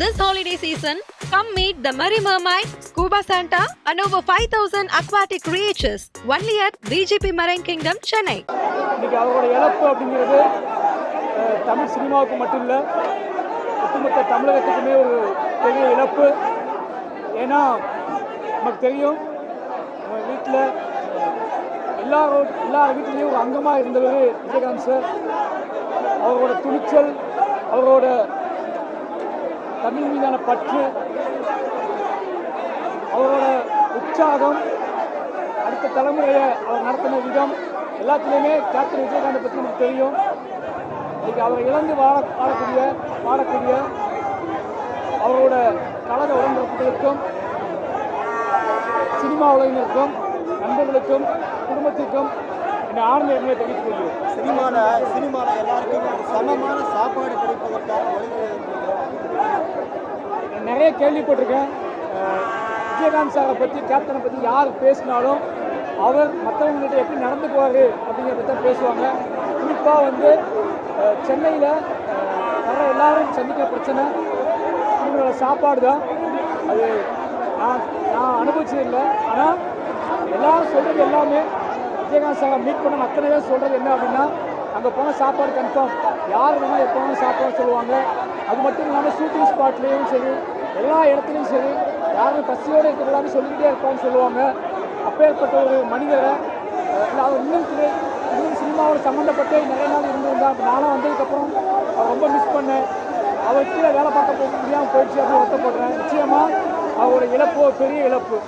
This holiday season, come meet the Merry Mermaid, Scuba Santa, and over 5,000 aquatic creatures only at BGP Marine Kingdom, Chennai. இன்னைக்கு அவரோட இழப்பு அப்படிங்கிறது தமிழ் சினிமாவுக்கு மட்டும் இல்லை ஒட்டுமொத்த தமிழகத்துக்குமே ஒரு பெரிய இழப்பு ஏன்னா நமக்கு தெரியும் நம்ம வீட்டில் எல்லாரோ எல்லார் வீட்லேயும் ஒரு அங்கமாக இருந்தவர் விஜயகாந்த் சார் அவரோட துணிச்சல் அவரோட தமிழ் மீதான பற்று அவரோட உற்சாகம் அடுத்த தலைமுறையை அவர் நடத்தின விதம் எல்லாத்துலேயுமே கேப்டன் விஜயகாந்தை பற்றி நமக்கு தெரியும். இன்னைக்கு அவர் இழந்து வாழ வாழக்கூடிய வாழக்கூடிய அவரோட கழக உடன்பிறப்புகளுக்கும் சினிமா உலகினருக்கும் நண்பர்களுக்கும் குடும்பத்திற்கும் என்னை ஆழ்ந்த எண்ணங்களை தெரிவித்துக் கொள்கிறேன். சினிமாவில் சினிமாவில் எல்லாருக்கும் சமமான சாப்பாடு கிடைப்பதற்காக வழிமுறை நிறைய கேள்விப்பட்டிருக்கேன் விஜயகாந்த் சாரை பற்றி கேப்டனை பற்றி யார் பேசினாலும் அவர் மற்றவங்கள்ட்ட எப்படி நடந்துக்குவார் அப்படிங்கிறத தான் பேசுவாங்க. குறிப்பாக வந்து சென்னையில் வர எல்லாரும் சந்திக்கிற பிரச்சனை இவங்களோட சாப்பாடு தான். அது நான் நான் அனுபவிச்சது இல்லை. ஆனால் எல்லாரும் சொல்கிறது எல்லாமே விஜயகாந்த் சாரை மீட் பண்ண அத்தனை பேர் சொல்கிறது என்ன அப்படின்னா அங்கே போனால் சாப்பாடு கன்ஃபார்ம் யார் வேணால் எப்போ வேணால் சாப்பாடு சொல்லுவாங்க. அது மட்டும் இல்லாமல் ஷூட்டிங் ஸ்பாட்லேயும் சரி எல்லா இடத்துலையும் சரி யாரும் பசியோடு இருக்கக்கூடாதுன்னு சொல்லிக்கிட்டே இருப்பான்னு சொல்லுவாங்க. அப்பேற்பட்ட ஒரு மனிதரை நான் இன்னும் துறை இன்னும் சினிமாவோட சம்மந்தப்பட்டு நிறைய நாள் இருந்திருந்தேன் அப்போ நானும் வந்ததுக்கப்புறம் ரொம்ப மிஸ் பண்ணேன். அவர் கீழே வேலை பார்க்க போக முடியாமல் போயிடுச்சு அப்படின்னு வருத்தப்படுறேன். நிச்சயமாக அவரோட இழப்பு பெரிய இழப்பு.